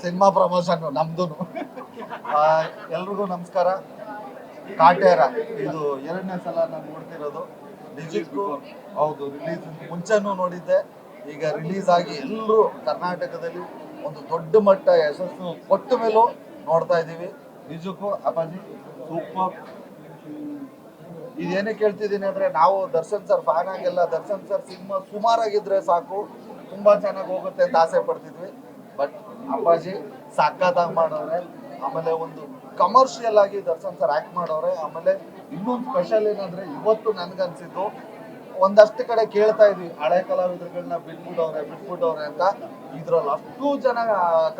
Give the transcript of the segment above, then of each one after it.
Cinema promotion ನಮ್ದು ಎಲ್ರಿಗೂ ನಮಸ್ಕಾರ. ಕಾಟೇರ ಇದು ಎರಡನೇ ಸಲ ನಾನು ನೋಡ್ತಿರೋದು. ನಿಜಕ್ಕೂ ಹೌದು ರಿಲೀಸ್ ಮುಂಚೆನೂ ನೋಡಿದ್ದೆ. ಈಗ ರಿಲೀಸ್ ಆಗಿ ಎಲ್ಲರೂ ಕರ್ನಾಟಕದಲ್ಲಿ ಒಂದು ದೊಡ್ಡ ಮಟ್ಟ ಯಶಸ್ಸು ಕೊಟ್ಟ ಮೇಲೂ ನೋಡ್ತಾ ಇದ್ದೀವಿ. ನಿಜಕ್ಕೂ ಅಪ್ಪಾಜಿ ಸೂಪರ್ ಇದೇನೇ ಕೇಳ್ತಿದ್ದೀನಿ ಅಂದ್ರೆ ನಾವು ದರ್ಶನ್ ಸರ್ ಫ್ಯಾನ್ ಆಗಿಲ್ಲ ದರ್ಶನ್ ಸರ್ ಸಿನಿಮಾ ಸುಮಾರಾಗಿದ್ರೆ ಸಾಕು. ತುಂಬಾ ಚೆನ್ನಾಗಿ ಹೋಗುತ್ತೆ ಅಂತ ಆಸೆ ಪಡ್ತಿದ್ವಿ. ಬಟ್ ಅಪ್ಪಾಜಿ ಸಾಕಾದಾಗ ಮಾಡವ್ರೆ. ಆಮೇಲೆ ಒಂದು ಕಮರ್ಷಿಯಲ್ ಆಗಿ ದರ್ಶನ್ ಸರ್ ಆಕ್ಟ್ ಮಾಡೋರೆ ಆಮೇಲೆ ಇನ್ನೊಂದು ಸ್ಪೆಷಲ್ ಏನಂದ್ರೆ ಇವತ್ತು ನನ್ಗನ್ಸಿದ್ದು ಒಂದಷ್ಟು ಕಡೆ ಕೇಳ್ತಾ ಇದ್ವಿ ಹಳೆ ಕಲಾವಿದರುಗಳನ್ನ ಬಿಟ್ಬಿಡೋರೆ ಬಿಟ್ಬಿಟ್ಟವ್ರೆ ಅಂತ. ಇದ್ರಲ್ಲಿ ಅಷ್ಟು ಜನ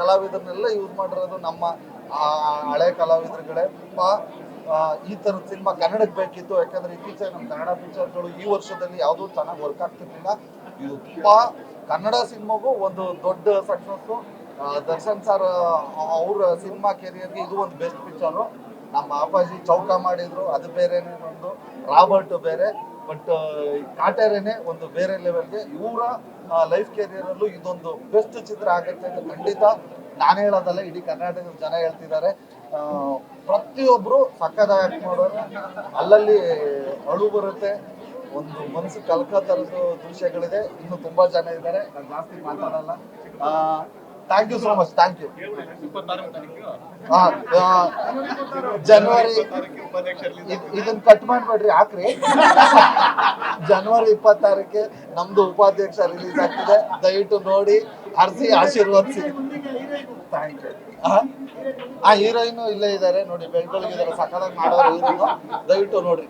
ಕಲಾವಿದರನ್ನೆಲ್ಲ ಯೂಸ್ ಮಾಡಿರೋದು ನಮ್ಮ ಆ, ಹಳೆ ಕಲಾವಿದರುಗಳೇ. ತುಂಬಾ ಈ ಥರದ ಸಿನಿಮಾ ಕನ್ನಡಕ್ಕೆ ಬೇಕಿತ್ತು. ಯಾಕಂದ್ರೆ ಇತ್ತೀಚೆಗೆ ನಮ್ಮ ಕನ್ನಡ ಪಿಕ್ಚರ್ಗಳು ಈ ವರ್ಷದಲ್ಲಿ ಯಾವುದೂ ಚೆನ್ನಾಗಿ ವರ್ಕ್ ಆಗ್ತಿರ್ಲಿಲ್ಲ. ಇದು ತುಂಬಾ ಕನ್ನಡ ಸಿನಿಮಾಗೂ ಒಂದು ದೊಡ್ಡ ಸಕ್ಸಸ್ಸು ದರ್ಶನ್ ಸರ್ ಅವ್ರ ಸಿನಿಮಾ ಕೆರಿಯರ್ಗೆ ಇದು ಒಂದು ಬೆಸ್ಟ್ ಪಿಕ್ಚರು ನಮ್ಮ ಅಪ್ಪಾಜಿ ಚೌಕ ಮಾಡಿದ್ರು, ಅದು ಬೇರೆನೆ ಒಂದು, ರಾಬರ್ಟ್ ಬೇರೆ. ಬಟ್ ಕಾಟೇರೇನೆ ಒಂದು ಬೇರೆ ಲೆವೆಲ್ಗೆ ಇವರ ಲೈಫ್ ಕೆರಿಯರಲ್ಲೂ ಇದೊಂದು ಬೆಸ್ಟ್ ಚಿತ್ರ ಆಗುತ್ತೆ ಅಂತ ಖಂಡಿತ ನಾನು ಹೇಳೋದಲ್ಲ, ಇಡೀ ಕರ್ನಾಟಕದ ಜನ ಹೇಳ್ತಿದ್ದಾರೆ. ಪ್ರತಿಯೊಬ್ಬರು ಸಕ್ಕದಾಗಿ ಮಾಡೋರು. ಅಲ್ಲಲ್ಲಿ ಅಳು ಬರುತ್ತೆ. ಒಂದು ಮನಸ್ಸು ಕಲ್ಕೋ ಥರದ ದೃಶ್ಯಗಳಿದೆ. ಇನ್ನು ತುಂಬಾ ಜನ ಇದ್ದಾರೆ. ನಾನು ಜಾಸ್ತಿ ಮಾತಾಡಲ್ಲ. Thank you so much thank you ಜನವರಿ ಇದ್- ಇದನ್ನ ಕಟ್ ಮಾಡ್ಬೇಡ್ರಿ, ಹಾಕ್ರಿ. ಜನವರಿ ಇಪ್ಪತ್ತಾರಕ್ಕೆ ನಮ್ದು ಉಪಾಧ್ಯಕ್ಷ ರಿಲೀಸ್ ಆಗ್ತಿದೆ. ದಯವಿಟ್ಟು ನೋಡಿ ಅರ್ಸಿ ಆಶೀರ್ವದಿಸಿ ಥ್ಯಾಂಕ್ ಯು ಆ ಹೀರೋಯಿನ್ ಇಲ್ಲೇ ಇದ್ದಾರೆ. ನೋಡಿ ಬೆಳ್ಗೊಳಗಿದ್ದಾರೆ ಸಕಾಲ ಮಾಡೋದು ದಯವಿಟ್ಟು ನೋಡ್ರಿ.